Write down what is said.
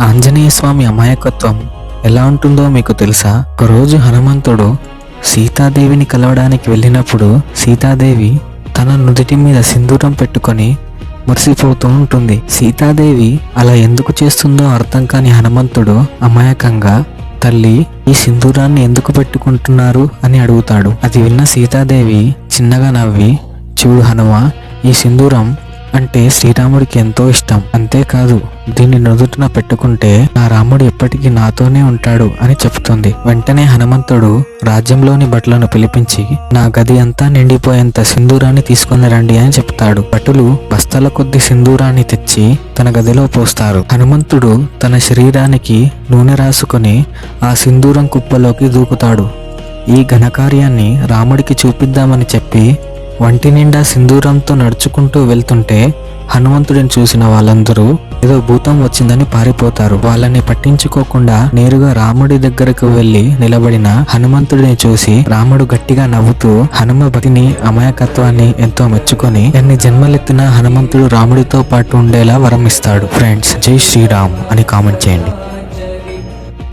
ఆంజనేయ స్వామి అమాయకత్వం ఎలా ఉంటుందో మీకు తెలుసా? ఒకరోజు హనుమంతుడు సీతాదేవిని కలవడానికి వెళ్ళినప్పుడు సీతాదేవి తన నుదుటి మీద సింధూరం పెట్టుకొని మురిసిపోతూ ఉంటుంది. సీతాదేవి అలా ఎందుకు చేస్తుందో అర్థం కాని హనుమంతుడు అమాయకంగా తల్లి ఈ సింధూరాన్ని ఎందుకు పెట్టుకుంటున్నారు? అని అడుగుతాడు. అది విన్న సీతాదేవి చిన్నగా నవ్వి చూడు హనుమ ఈ సింధూరం అంటే శ్రీరాముడికి ఎంతో ఇష్టం. అంతేకాదు దీన్ని నుదుటిన పెట్టుకుంటే నా రాముడు ఎప్పటికీ నాతోనే ఉంటాడు అని చెప్తుంది వెంటనే హనుమంతుడు రాజ్యంలోని భటులను పిలిపించి నా గది అంతా నిండిపోయేంత సింధూరాన్ని తీసుకుని రండి అని చెప్తాడు. భటులు బస్తాల కొద్ది సింధూరాన్ని తెచ్చి తన గదిలో పోస్తారు. హనుమంతుడు తన శరీరానికి నూనె రాసుకొని ఆ సింధూరం కుప్పలోకి దూకుతాడు. ఈ ఘనకార్యాన్ని రాముడికి చూపిద్దామని చెప్పి వంటి నిండా సింధూరంతో నడుచుకుంటూ వెళ్తుంటే హనుమంతుడిని చూసిన వాళ్ళందరూ ఏదో భూతం వచ్చిందని పారిపోతారు. వాళ్ళని పట్టించుకోకుండా నేరుగా రాముడి దగ్గరకు వెళ్ళి నిలబడిన హనుమంతుడిని చూసి రాముడు గట్టిగా నవ్వుతూ హనుమ భక్తిని అమాయకత్వాన్ని ఎంతో మెచ్చుకొని ఎన్ని జన్మలెత్తిన హనుమంతుడు రాముడితో పాటు ఉండేలా వరం ఇస్తాడు ఫ్రెండ్స్ జై శ్రీరామ్ అని కామెంట్ చేయండి.